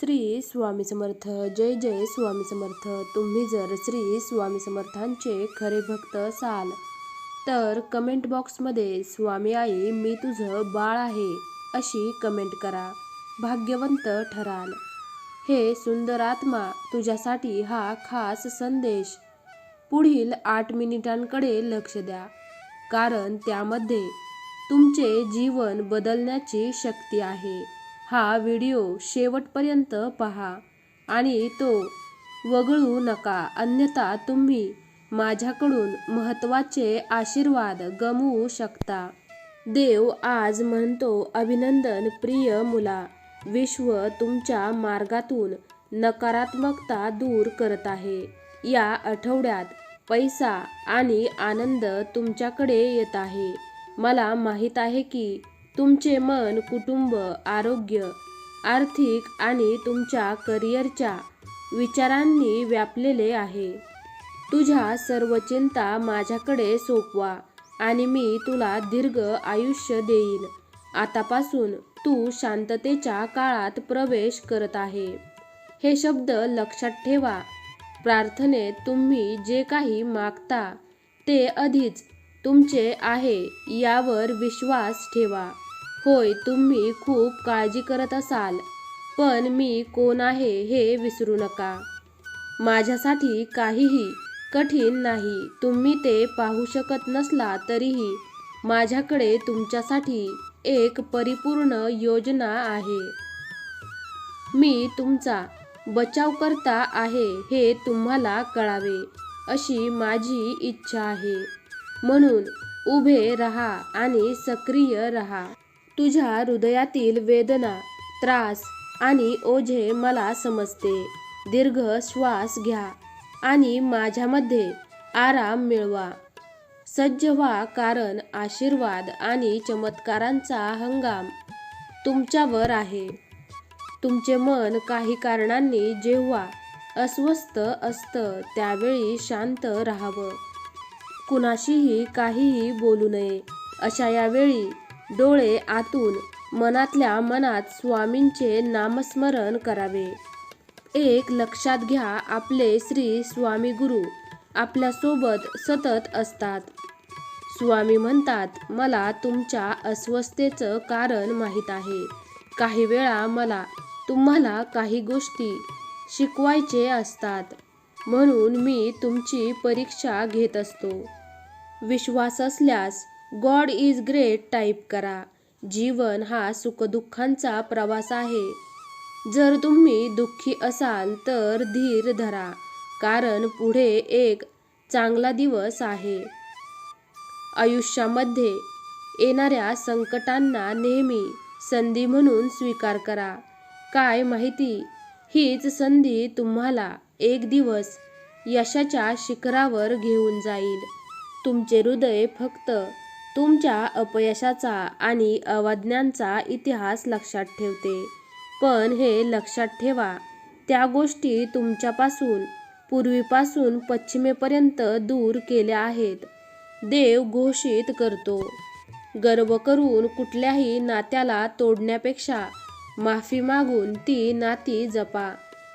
श्री स्वामी समर्थ जय जय स्वामी समर्थ. तुम्ही जर श्री स्वामी समर्थांचे खरे भक्त असाल तर कमेंट बॉक्समध्ये स्वामी आई मी तुझं बाळ आहे अशी कमेंट करा. भाग्यवंत ठराल. हे सुंदर आत्मा तुझ्यासाठी हा खास संदेश. पुढील आठ मिनिटांकडे लक्ष द्या. कारण त्यामध्ये तुमचे जीवन बदलण्याची शक्ती आहे. हा व्हिडिओ शेवटपर्यंत पहा आणि तो वगळू नका. अन्यथा तुम्ही माझ्याकडून महत्त्वाचे आशीर्वाद गमवू शकता. देव आज म्हणतो अभिनंदन प्रिय मुला विश्व तुमच्या मार्गातून नकारात्मकता दूर करत आहे. या आठवड्यात पैसा आणि आनंद तुमच्याकडे येत आहे. मला माहीत आहे की तुमचे मन कुटुंब आरोग्य आर्थिक आणि तुमच्या करिअरच्या विचारांनी व्यापलेले आहे. तुझ्या सर्व चिंता माझ्याकडे सोपवा आणि मी तुला दीर्घ आयुष्य देईन. आतापासून तू शांततेच्या काळात प्रवेश करत आहे. हे शब्द लक्षात ठेवा. प्रार्थनेत तुम्ही जे काही मागता ते आधीच तुमचे आहे यावर विश्वास ठेवा. होय तुम्ही खूप काळजी करत असाल पण मी कोण आहे हे विसरू नका. माझ्यासाठी काहीही कठीण नाही तुम्ही ते पाहू शकत नसला तरीही माझ्याकडे तुमच्यासाठी एक परिपूर्ण योजना आहे. मी तुमचा बचावकर्ता आहे हे तुम्हाला कळावे अशी माझी इच्छा आहे. म्हणून उभे रहा आणि सक्रिय रहा. तुझ्या हृदयातील वेदना त्रास आणि ओझे मला समजते. दीर्घ श्वास घ्या आणि माझ्यामध्ये आराम मिळवा. सज्ज व्हा कारण आशीर्वाद आणि चमत्कारांचा हंगाम तुमच्यावर आहे. तुमचे मन काही कारणांनी जेव्हा अस्वस्थ असतं त्यावेळी शांत राहावं. कुणाशीही काहीही बोलू नये. अशा यावेळी डोळे आतून मनातल्या मनात स्वामींचे नामस्मरण करावे. एक लक्षात घ्या आपले श्री स्वामी गुरु आपल्यासोबत सतत असतात. स्वामी म्हणतात मला तुमच्या अस्वस्थतेचं कारण माहीत आहे. काही वेळा मला तुम्हाला काही गोष्टी शिकवायचे असतात. म्हणून मी तुमची परीक्षा घेत असतो. विश्वास असल्यास गॉड इज ग्रेट टाईप करा. जीवन हा सुखदुःखांचा प्रवास आहे. जर तुम्ही दुःखी असाल तर धीर धरा कारण पुढे एक चांगला दिवस आहे. आयुष्यामध्ये येणाऱ्या संकटांना नेहमी संधी म्हणून स्वीकार करा. काय माहिती? हीच संधी तुम्हाला एक दिवस यशाच्या शिखरावर घेऊन जाईल. तुमचे हृदय फक्त तुमच्या अपयशाचा आणि अवाज्ञांचा इतिहास लक्षात ठेवते. पण हे लक्षात ठेवा त्या गोष्टी तुमच्यापासून पूर्वीपासून पश्चिमेपर्यंत दूर केल्या आहेत. देव घोषित करतो. गर्व करून कुठल्याही नात्याला तोडण्यापेक्षा माफी मागून ती नाती जपा.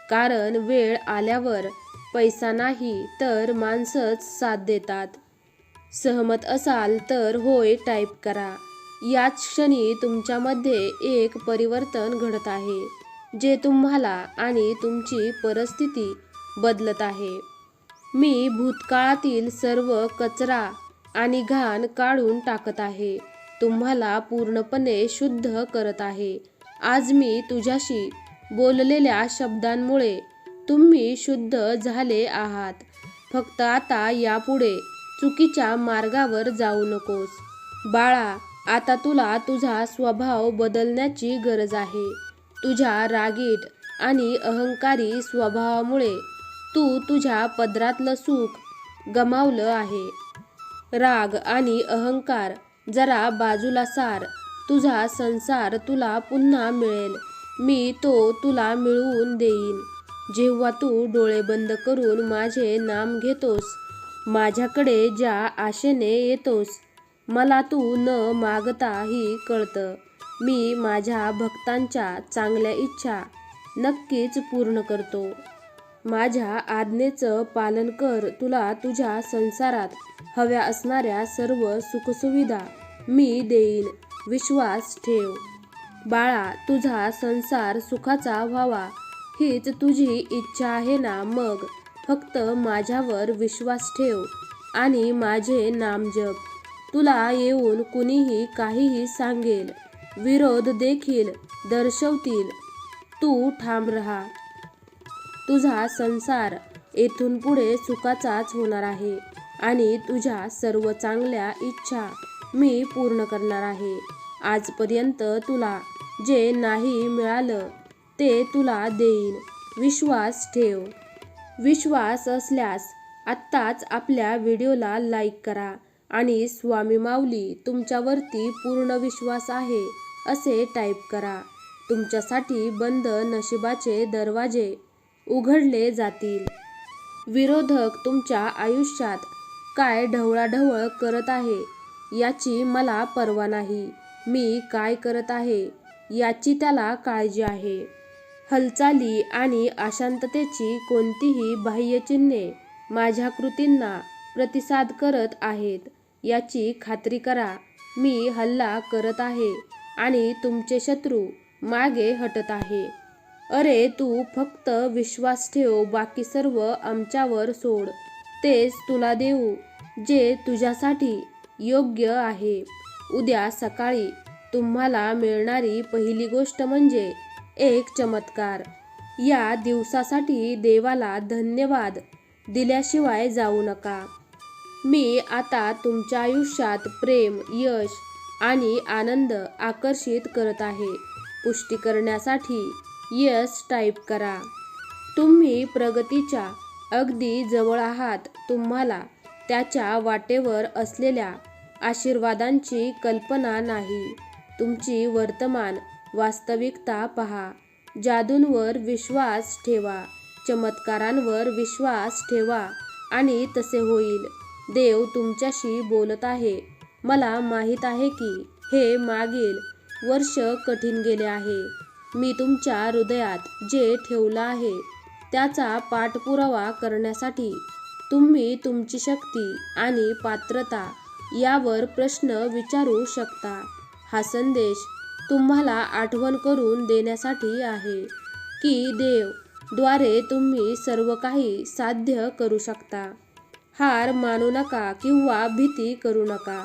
कारण वेळ आल्यावर पैसा नाही तर माणसंच साथ देतात. सहमत असाल तर होय टाईप करा. याच क्षणी तुमच्यामध्ये एक परिवर्तन घडत आहे जे तुम्हाला आणि तुमची परिस्थिती बदलत आहे. मी भूतकाळातील सर्व कचरा आणि घाण काढून टाकत आहे. तुम्हाला पूर्णपणे शुद्ध करत आहे. आज मी तुझ्याशी बोललेल्या शब्दांमुळे तुम्ही शुद्ध झाले आहात. फक्त आता यापुढे चुकीच्या मार्गावर जाऊ नकोस. बाळा आता तुला तुझा स्वभाव बदलण्याची गरज आहे. तुझ्या रागीट आणि अहंकारी स्वभावामुळे तू तुझ्या पदरातलं सुख गमावलं आहे. राग आणि अहंकार जरा बाजूला सार. तुझा संसार तुला पुन्हा मिळेल. मी तो तुला मिळवून देईन. जेव्हा तू डोळे बंद करून माझे नाम घेतोस माझ्याकडे ज्या आशेने येतोस मला तू न मागताही कळतं. मी माझ्या भक्तांच्या चांगल्या इच्छा नक्कीच पूर्ण करतो. माझ्या आज्ञेचं पालन कर तुला तुझ्या संसारात हव्या असणाऱ्या सर्व सुखसुविधा मी देईन. विश्वास ठेव. बाळा तुझा संसार सुखाचा व्हावा हीच तुझी इच्छा आहे ना मग? फक्त माझ्यावर विश्वास ठेव आणि माझे नाम जप. तुला येऊन कुणीही काहीही सांगेल विरोध देखील दर्शवतील. तू ठाम राहा. तुझा संसार येथून पुढे सुखाचाच होणार आहे आणि तुझ्या सर्व चांगल्या इच्छा मी पूर्ण करणार आहे. आजपर्यंत तुला जे नाही मिळालं ते तुला देईन. विश्वास ठेव. विश्वास असल्यास आत्ताच आपल्या व्हिडिओला लाईक करा आणि स्वामी माऊली तुमच्यावरती पूर्ण विश्वास आहे असे टाईप करा. तुमच्यासाठी बंद नशिबाचे दरवाजे उघडले जातील. विरोधक तुमच्या आयुष्यात काय ढवळाढवळ करत आहे याची मला पर्वा नाही. मी काय करत आहे याची त्याला काळजी आहे. हालचाली आणि अशांततेची कोणतीही बाह्य चिन्हे माझ्या कृतींना प्रतिसाद करत आहेत याची खात्री करा. मी हल्ला करत आहे आणि तुमचे शत्रू मागे हटत आहे. अरे तू फक्त विश्वास ठेव बाकी सर्व आमच्यावर सोड. तेच तुला देऊ जे तुझ्यासाठी योग्य आहे. उद्या सकाळी तुम्हाला मिळणारी पहिली गोष्ट म्हणजे एक चमत्कार. या दिवसासाठी देवाला धन्यवाद दिल्याशिवाय जाऊ नका. मी आता तुमच्या आयुष्यात प्रेम यश आणि आनंद आकर्षित करत आहे. पुष्टी करण्यासाठी यस टाईप करा. तुम्ही प्रगतीच्या अगदी जवळ आहात. तुम्हाला त्याच्या वाटेवर असलेल्या आशीर्वादांची कल्पना नाही. तुमची वर्तमान वास्तविकता पहा. जादूंवर विश्वास ठेवा. चमत्कारांवर विश्वास ठेवा. आणि तसे होईल. देव तुमच्याशी बोलत आहे. मला माहीत आहे की हे मागील वर्ष कठीण गेले आहे. मी तुमच्या हृदयात जे ठेवलं आहे त्याचा पाठपुरावा करण्यासाठी तुम्ही तुमची शक्ती आणि पात्रता यावर प्रश्न विचारू शकता. हा संदेश तुम्हाला आठवण करून देण्यासाठी आहे की देवद्वारे तुम्ही सर्व काही साध्य करू शकता. हार मानू नका किंवा भीती करू नका.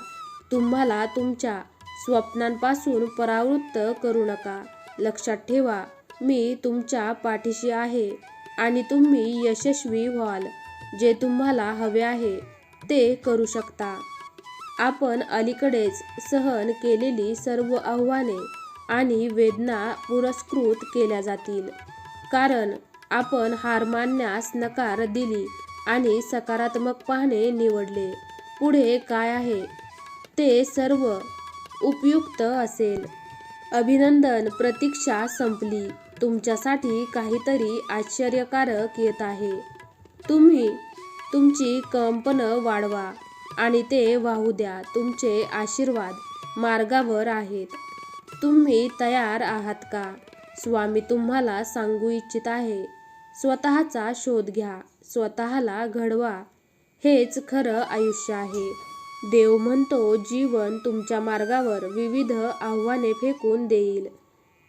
तुम्हाला तुमच्या स्वप्नांपासून परावृत्त करू नका. लक्षात ठेवा मी तुमच्या पाठीशी आहे आणि तुम्ही यशस्वी व्हाल. जे तुम्हाला हवे आहे ते करू शकता. आपण अलीकडेच सहन केलेली सर्व आव्हाने आणि वेदना पुरस्कृत केल्या जातील. कारण आपण हार मानण्यास नकार दिली आणि सकारात्मक पाहणे निवडले. पुढे काय आहे? ते सर्व उपयुक्त असेल. अभिनंदन प्रतीक्षा संपली. तुमच्यासाठी काहीतरी आश्चर्यकारक येत आहे. तुम्ही तुमची कंपनं वाढवा. आणि ते वाहू द्या तुमचे आशीर्वाद मार्गावर आहेत. तुम्ही तयार आहात का? स्वामी तुम्हाला सांगू इच्छित आहे. स्वतःचा शोध घ्या स्वतःला घडवा. हेच खरं आयुष्य आहे. देव म्हणतो जीवन तुमच्या मार्गावर विविध आव्हाने फेकून देईल.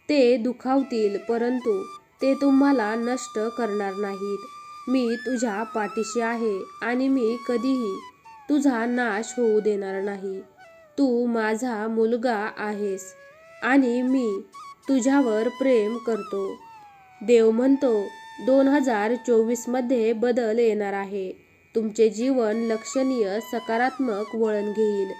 ते दुखावतील परंतु ते तुम्हाला नष्ट करणार नाहीत. मी तुझ्या पाठीशी आहे आणि मी कधीही तुझा नाश होऊ देणार नाही. तू माझा मुलगा आहेस आणि मी तुझ्यावर प्रेम करतो. देव म्हणतो दोन हजार चोवीसमध्ये बदल येणार आहे. तुमचे जीवन लक्षणीय सकारात्मक वळण घेईल.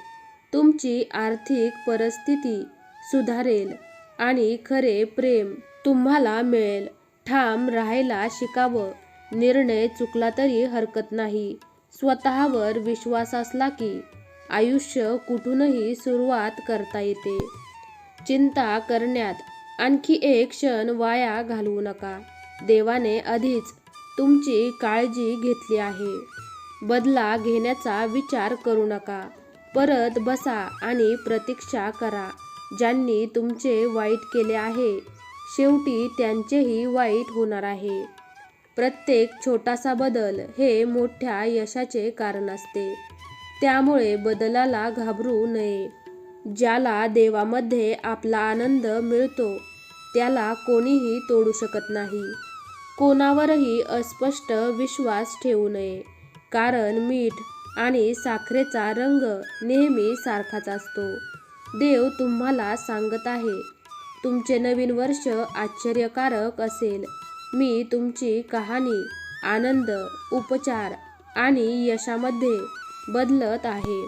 तुमची आर्थिक परिस्थिती सुधारेल आणि खरे प्रेम तुम्हाला मिळेल. ठाम राहायला शिकावं. निर्णय चुकला तरी हरकत नाही. स्वतःवर विश्वास असला की आयुष्य कुठूनही सुरुवात करता येते. चिंता करण्यात आणखी एक क्षण वाया घालवू नका. देवाने आधीच तुमची काळजी घेतली आहे. बदला घेण्याचा विचार करू नका. परत बसा आणि प्रतीक्षा करा. ज्यांनी तुमचे वाईट केले आहे शेवटी त्यांचेही वाईट होणार आहे. प्रत्येक छोटासा बदल हे मोठ्या यशाचे कारण असते. त्यामुळे बदलाला घाबरू नये. ज्याला देवामध्ये आपला आनंद मिळतो त्याला कोणीही तोडू शकत नाही. कोणावरही अस्पष्ट विश्वास ठेवू नये. कारण मीठ आणि साखरेचा रंग नेहमी सारखाच असतो. देव तुम्हाला सांगत आहे तुमचे नवीन वर्ष आश्चर्यकारक असेल. मी तुमची कहाणी आनंद उपचार आणि यशामध्ये बदलत आहे.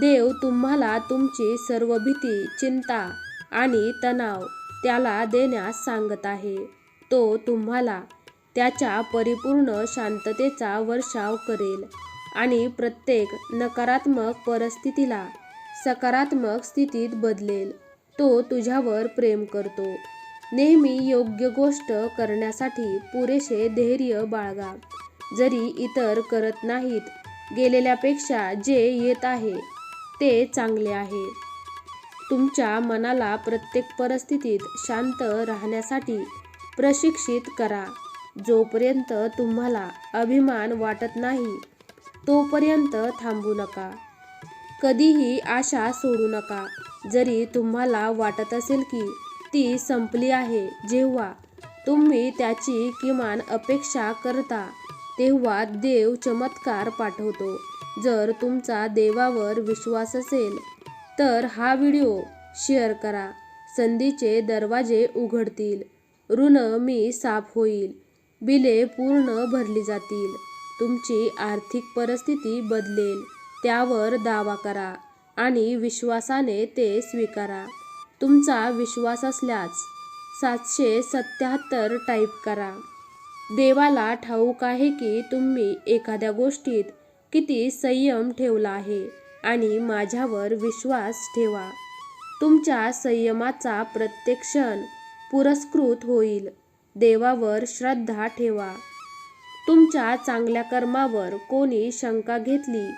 देव तुम्हाला तुमची सर्व भीती चिंता आणि तणाव त्याला देण्यास सांगत आहे. तो तुम्हाला त्याच्या परिपूर्ण शांततेचा वर्षाव करेल आणि प्रत्येक नकारात्मक परिस्थितीला सकारात्मक स्थितीत बदलेल. तो तुझ्यावर प्रेम करतो. नेहमी योग्य गोष्ट करण्यासाठी पुरेसे धैर्य बाळगा. जरी इतर करत नाहीत गेलेल्यापेक्षा जे येत आहे ते चांगले आहे. तुमच्या मनाला प्रत्येक परिस्थितीत शांत राहण्यासाठी प्रशिक्षित करा. जोपर्यंत तुम्हाला अभिमान वाटत नाही तोपर्यंत थांबू नका. कधीही आशा सोडू नका. जरी तुम्हाला वाटत असेल की ती संपली आहे. जेव्हा तुम्ही त्याची किमान अपेक्षा करता तेव्हा देव चमत्कार पाठवतो. जर तुमचा देवावर विश्वास असेल तर हा व्हिडिओ शेअर करा. संधीचे दरवाजे उघडतील. ऋण मी साफ होईल. बिले पूर्ण भरली जातील. तुमची आर्थिक परिस्थिती बदलेल. त्यावर दावा करा आणि विश्वासाने ते स्वीकारा. तुमचा विश्वास असल्यास सातशे सत्याहत्तर टाईप करा. देवाला ठाऊक आहे की तुम्ही एखाद्या गोष्टीत किती संयम ठेवला आहे आणि माझ्यावर विश्वास ठेवा. तुमच्या संयमाचा प्रत्येक क्षण पुरस्कृत होईल. देवावर श्रद्धा ठेवा. तुमच्या चांगल्या कर्मावर कोणी शंका घेतली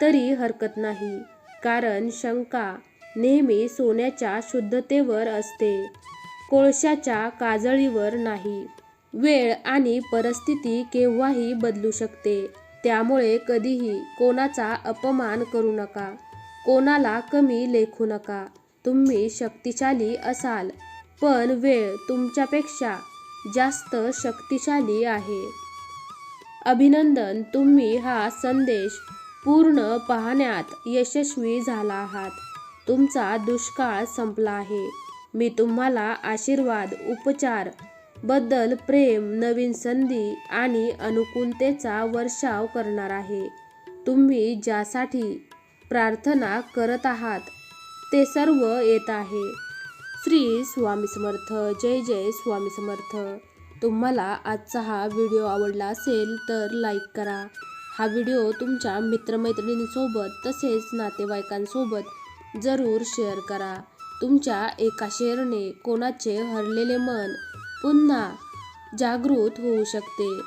तरी हरकत नाही कारण शंका नेहमी सोन्याच्या शुद्धतेवर असते. कोळशाच्या काजळीवर नाही. वेळ आणि परिस्थिती केव्हाही बदलू शकते. त्यामुळे कधीही कोणाचा अपमान करू नका. कोणाला कमी लेखू नका. तुम्ही शक्तिशाली असाल. पण वेळ तुमच्यापेक्षा जास्त शक्तिशाली आहे. अभिनंदन तुम्ही हा संदेश पूर्ण पाहण्यात यशस्वी झाला आहात. तुमचा दुष्काळ संपला आहे. मी तुम्हाला आशीर्वाद उपचारबद्दल प्रेम नवीन संधी आणि अनुकूलतेचा वर्षाव करणार आहे. तुम्ही ज्यासाठी प्रार्थना करत आहात ते सर्व येत आहे. श्री स्वामी समर्थ जय जय स्वामी समर्थ. तुम्हाला आजचा हा व्हिडिओ आवडला असेल तर लाईक करा. हा व्हिडिओ तुमच्या मित्रमैत्रिणींसोबत तसेच नातेवाईकांसोबत जरूर शेअर करा. तुमच्या एका शेअरने कोणाचे हरलेले मन पुन्हा जागृत होऊ शकते.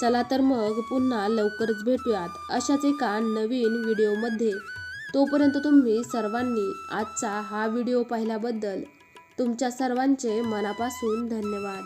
चला तर मग पुन्हा लवकरच भेटूयात अशाच एका नवीन व्हिडिओमध्ये. तोपर्यंत तुम्ही सर्वांनी आजचा हा व्हिडिओ पाहिल्याबद्दल तुमच्या सर्वांचे मनापासून धन्यवाद.